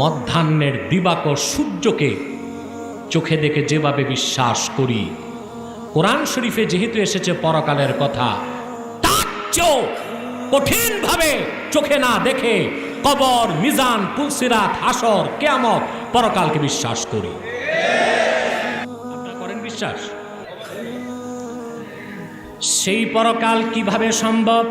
মধ্যাহ্নের দিবাকর সূর্যকে চোখে দেখে যেভাবে বিশ্বাস করি, কোরআন শরীফে যেহেতু এসেছে পরকালের কথা, তার চেয়েও কঠিনভাবে চোখে না দেখে কবর, মিজান, তুলসিরাত, হাসর, কেয়ামত পরকালকে বিশ্বাস করি। আপনারা করেন বিশ্বাস? সেই পরকাল কীভাবে সম্ভব?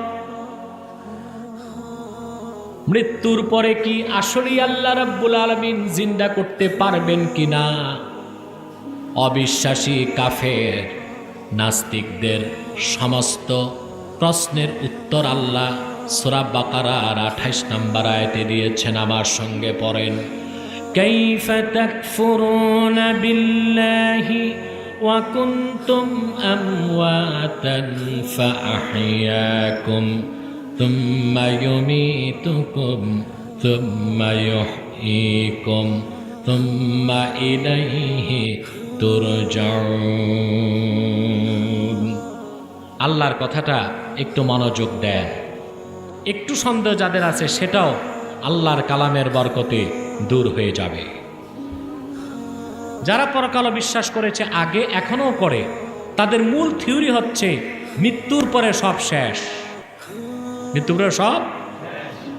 মৃত্যুর পরে কি আসলেই আল্লাহ রাব্বুল আলমিন জিন্দা করতে পারবেন কিনা অবিশ্বাসী কাফের নাস্তিকদের সমস্ত প্রশ্নের উত্তর আল্লাহ সুরা বাকারার আঠাইশ নম্বর আয়তে দিয়েছেন আমার সঙ্গে পড়েন كيف تكفرون بالله وكنتم أمواتا فأحياكم ثم يميتكم ثم يحييكم ثم إليه ترجعون আল্লাহর কথাটা একটু মনোযোগ দেন একটু সন্দেহ যাদের আছে সেটাও আল্লাহর কালামের বরকতে দূর হয়ে যাবে যারা পরকাল বিশ্বাস করেছে আগে এখনও করে তাদের মূল থিওরি হচ্ছে মৃত্যুর পরে সব শেষ মৃত্যুর পরে সব?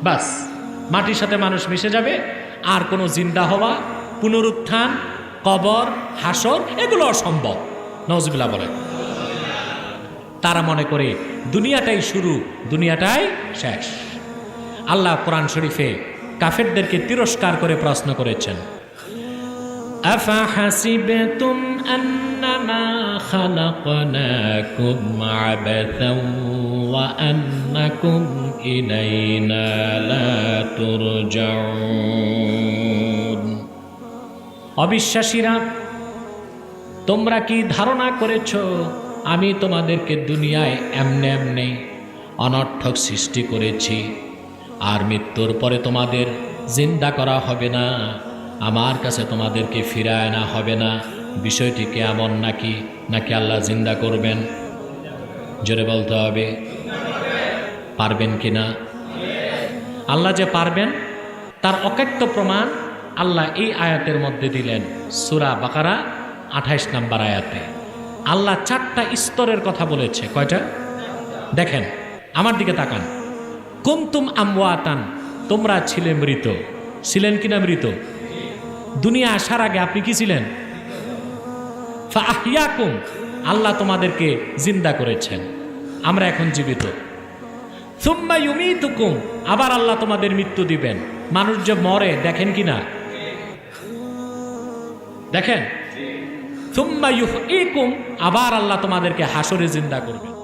বাস, মাটির সাথে মানুষ মিশে যাবে, আর কোনো জিন্দা হওয়া, পুনরুত্থান, কবর, হাসর, এগুলো অসম্ভব। নজবিল্লা বলে তারা মনে করে দুনিয়াটাই শুরু, দুনিয়াটাই শেষ। আল্লাহ কোরআন শরীফে কাফেরদেরকে তিরস্কার করে প্রশ্ন করেছেন। أفحسبتم أنما خلقناكم عبثا وأنكم إلينا لا ترجعون অবিশ্বাসীরা তোমরা কি ধারণা করেছ আমি তোমাদেরকে দুনিয়ায় এমনে এমনে অনর্থক সৃষ্টি করেছি আর মৃত্যুর পরে তোমাদের জিন্দা করা হবে না আমার কাছে তোমাদেরকে ফিরায় আনা হবে না। বিষয়টি কেমন নাকি? নাকি আল্লাহ জিন্দা করবেন? জোরে বলতে হবে। পারবেন কি না? আল্লাহ যে পারবেন, তার অকাট্য প্রমাণ আল্লাহ এই আয়াতের মধ্যে দিলেন। সুরা বাকারা, আঠাইশ নাম্বার আয়াতে। আল্লাহ চারটা স্তরের কথা বলেছে। কয়টা? দেখেন, আমার দিকে তাকান। কুমতুম আমওয়াতান, তোমরা ছিলে মৃত। ছিলেন কিনা মৃত? দুনিয়া আসার আগে আপনি কি ছিলেন? আল্লাহ তোমাদেরকে জিন্দা করেছেন। আমরা এখন জীবিত। আবার আল্লাহ তোমাদের মৃত্যু দিবেন। মানুষ যে মরে, দেখেন কি না? দেখেন? আবার আল্লাহ তোমাদেরকে হাসরে জিন্দা করবেন।